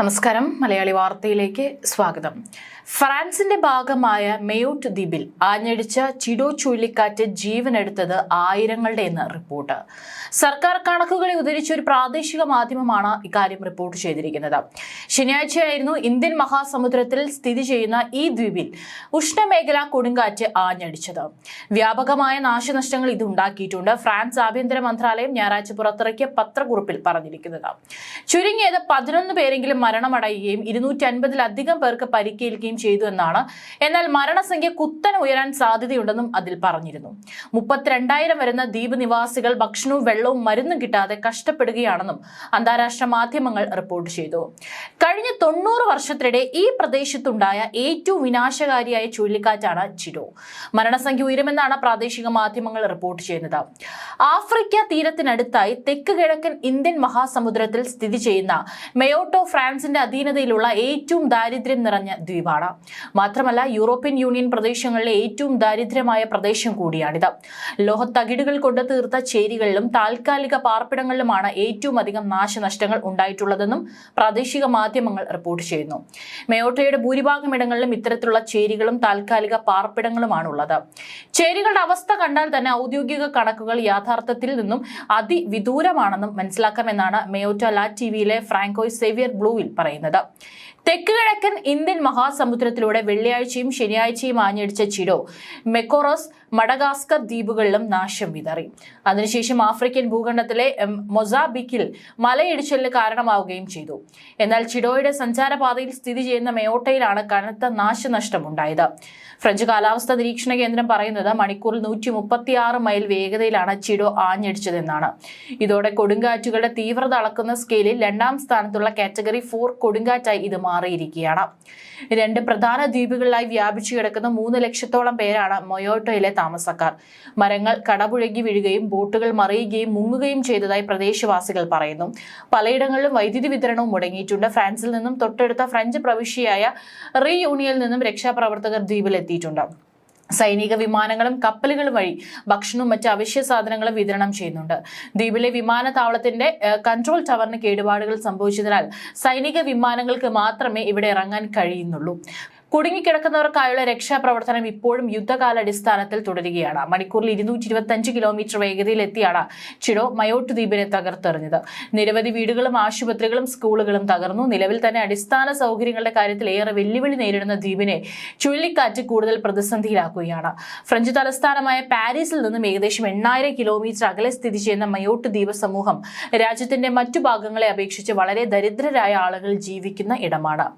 നമസ്കാരം. മലയാളി വാർത്തയിലേക്ക് സ്വാഗതം. ഫ്രാൻസിന്റെ ഭാഗമായ മെയോട്ട് ദ്വീപിൽ ആഞ്ഞടിച്ച ചിഡോ ചുഴലിക്കാറ്റ് ജീവനെടുത്തത് ആയിരങ്ങളുടെ എന്ന് റിപ്പോർട്ട്. സർക്കാർ കണക്കുകളെ ഉദ്ധരിച്ച ഒരു പ്രാദേശിക മാധ്യമമാണ് ഇക്കാര്യം റിപ്പോർട്ട് ചെയ്തിരിക്കുന്നത്. ശനിയാഴ്ചയായിരുന്നു ഇന്ത്യൻ മഹാസമുദ്രത്തിൽ സ്ഥിതി ചെയ്യുന്ന ഈ ദ്വീപിൽ ഉഷ്ണമേഖലാ കൊടുങ്കാറ്റ് ആഞ്ഞടിച്ചത്. വ്യാപകമായ നാശനഷ്ടങ്ങൾ ഇത് ഉണ്ടാക്കിയിട്ടുണ്ട്. ഫ്രാൻസ് ആഭ്യന്തര മന്ത്രാലയം ഞായറാഴ്ച പുറത്തിറക്കിയ പത്രക്കുറിപ്പിൽ പറഞ്ഞിരിക്കുന്നത്. ചുരുങ്ങിയത് പതിനൊന്ന് പേരെങ്കിലും മരണമടയുകയും ഇരുന്നൂറ്റി അൻപതിലധികം പേർക്ക് പരിക്കേൽക്കുകയും ചെയ്തു എന്നാണ്. എന്നാൽ മരണസംഖ്യ കുത്തനെ ഉയരാൻ സാധ്യതയുണ്ടെന്നും അതിൽ പറഞ്ഞിരുന്നു. മുപ്പത്തിരണ്ടായിരം വരുന്ന ദ്വീപ് നിവാസികൾ ഭക്ഷണവും വെള്ളവും മരുന്നും കിട്ടാതെ കഷ്ടപ്പെടുകയാണെന്നും അന്താരാഷ്ട്ര മാധ്യമങ്ങൾ റിപ്പോർട്ട് ചെയ്തു. കഴിഞ്ഞ തൊണ്ണൂറ് വർഷത്തിനിടെ ഈ പ്രദേശത്തുണ്ടായ ഏറ്റവും വിനാശകാരിയായ ചുഴലിക്കാറ്റാണ് ചിരോ മരണസംഖ്യ ഉയരുമെന്നാണ് പ്രാദേശിക മാധ്യമങ്ങൾ റിപ്പോർട്ട് ചെയ്യുന്നത്. ആഫ്രിക്ക തീരത്തിനടുത്തായി തെക്ക് കിഴക്കൻ ഇന്ത്യൻ മഹാസമുദ്രത്തിൽ സ്ഥിതി ചെയ്യുന്ന മെയോട്ടോ ഫ്രാൻസിന്റെ അധീനതയിലുള്ള ഏറ്റവും ദാരിദ്ര്യം നിറഞ്ഞ ദ്വീപാണ്. മാത്രമല്ല യൂറോപ്യൻ യൂണിയൻ പ്രദേശങ്ങളിലെ ഏറ്റവും ദാരിദ്ര്യമായ പ്രദേശം കൂടിയാണിത്. ലോഹത്തകിടുകൾ കൊണ്ട് തീർത്ത ചേരികളിലും താൽക്കാലിക പാർപ്പിടങ്ങളിലുമാണ് ഏറ്റവും അധികം നാശനഷ്ടങ്ങൾ ഉണ്ടായിട്ടുള്ളതെന്നും പ്രാദേശിക മാധ്യമങ്ങൾ റിപ്പോർട്ട് ചെയ്യുന്നു. മേയോട്ടയുടെ ഭൂരിഭാഗം ഇടങ്ങളിലും ഇത്തരത്തിലുള്ള ചേരികളും താൽക്കാലിക പാർപ്പിടങ്ങളുമാണുള്ളത്. ചേരികളുടെ അവസ്ഥ കണ്ടാൽ തന്നെ ഔദ്യോഗിക കണക്കുകൾ യാഥാർത്ഥ്യത്തിൽ നിന്നും അതിവിദൂരമാണെന്നും മനസ്സിലാക്കാമെന്നാണ് മെയോറ്റ ലാ ടിവിയിലെ ഫ്രാങ്കോയ് സേവിയർ ബ്ലൂവിൽ പറയുന്നത്. തെക്ക് കിഴക്കൻ ഇന്ത്യൻ മഹാസമുദ്രത്തിലൂടെ വെള്ളിയാഴ്ചയും ശനിയാഴ്ചയും ആഞ്ഞടിച്ച ചിഡോ മെക്കോറോസ് മഡഗാസ്കർ ദ്വീപുകളിലും നാശം വിതറി. അതിനുശേഷം ആഫ്രിക്കൻ ഭൂഖണ്ഡത്തിലെ മൊസാബിക്കിൽ മലയിടിച്ചിലിന് കാരണമാവുകയും ചെയ്തു. എന്നാൽ ചിഡോയുടെ സഞ്ചാരപാതയിൽ സ്ഥിതി ചെയ്യുന്ന മേയോട്ടയിലാണ് കനത്ത നാശനഷ്ടം ഉണ്ടായത് ഫ്രഞ്ച് കാലാവസ്ഥാ നിരീക്ഷണ കേന്ദ്രം പറയുന്നത് മണിക്കൂറിൽ നൂറ്റി മുപ്പത്തിയാറ് മൈൽ വേഗതയിലാണ് ചിഡോ ആഞ്ഞടിച്ചതെന്നാണ്. ഇതോടെ കൊടുങ്കാറ്റുകളുടെ തീവ്രത അളക്കുന്ന സ്കെയിലിൽ രണ്ടാം സ്ഥാനത്തുള്ള കാറ്റഗറി ഫോർ കൊടുങ്കാറ്റായി ഇത് മാറിയിരിക്കുകയാണ്. രണ്ട് പ്രധാന ദ്വീപുകളിലായി വ്യാപിച്ചു കിടക്കുന്ന മൂന്ന് ലക്ഷത്തോളം പേരാണ് മൊയോട്ടോയിലെ താമസക്കാർ. മരങ്ങൾ കടപുഴകി വീഴുകയും ബോട്ടുകൾ മറിയുകയും മുങ്ങുകയും ചെയ്തതായി പ്രദേശവാസികൾ പറയുന്നു. പലയിടങ്ങളിലും വൈദ്യുതി വിതരണവും മുടങ്ങിയിട്ടുണ്ട്. ഫ്രാൻസിൽ നിന്നും തൊട്ടടുത്ത ഫ്രഞ്ച് പ്രവിശ്യയായ റീ യൂണിയനിൽ നിന്നും രക്ഷാപ്രവർത്തകർ ദ്വീപിലെത്തിയിട്ടുണ്ട്. സൈനിക വിമാനങ്ങളും കപ്പലുകളും വഴി ഭക്ഷണവും മറ്റ് അവശ്യ സാധനങ്ങളും വിതരണം ചെയ്യുന്നുണ്ട്. ദ്വീപിലെ വിമാനത്താവളത്തിന്റെ കൺട്രോൾ ടവറിന് കേടുപാടുകൾ സംഭവിച്ചതിനാൽ സൈനിക വിമാനങ്ങൾക്ക് മാത്രമേ ഇവിടെ ഇറങ്ങാൻ കഴിയുന്നുള്ളൂ. കുടുങ്ങിക്കിടക്കുന്നവർക്കായുള്ള രക്ഷാപ്രവർത്തനം ഇപ്പോഴും യുദ്ധകാലാടിസ്ഥാനത്തിൽ തുടരുകയാണ്. മണിക്കൂറിൽ ഇരുന്നൂറ്റി ഇരുപത്തി അഞ്ച് കിലോമീറ്റർ വേഗതയിലെത്തിയാണ് ചിഡോ മയോട്ട് ദ്വീപിനെ തകർത്തെറിഞ്ഞത്. നിരവധി വീടുകളും ആശുപത്രികളും സ്കൂളുകളും തകർന്നു. നിലവിൽ തന്നെ അടിസ്ഥാന സൗകര്യങ്ങളുടെ കാര്യത്തിൽ ഏറെ വെല്ലുവിളി നേരിടുന്ന ദ്വീപിനെ ചുഴലിക്കാറ്റ് കൂടുതൽ പ്രതിസന്ധിയിലാക്കുകയാണ്. ഫ്രഞ്ച് തലസ്ഥാനമായ പാരീസിൽ നിന്നും ഏകദേശം എണ്ണായിരം കിലോമീറ്റർ അകലെ സ്ഥിതി ചെയ്യുന്ന മയോട്ട് ദ്വീപ സമൂഹം രാജ്യത്തിന്റെ മറ്റു ഭാഗങ്ങളെ അപേക്ഷിച്ച് വളരെ ദരിദ്രരായ ആളുകൾ ജീവിക്കുന്ന ഇടമാണ്.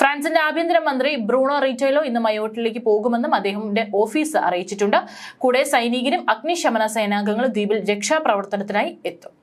ഫ്രാൻസിന്റെ ആഭ്യന്തരമന്ത്രി ബ്രൂണോ റീറ്റൈലോ ഇന്ന് മയോട്ടിലേക്ക് പോകുമെന്നും അദ്ദേഹത്തിന്റെ ഓഫീസ് അറിയിച്ചിട്ടുണ്ട്. കൂടെ സൈനികരും അഗ്നിശമന സേനാംഗങ്ങളും ദ്വീപിൽ രക്ഷാപ്രവർത്തനത്തിനായി എത്തും.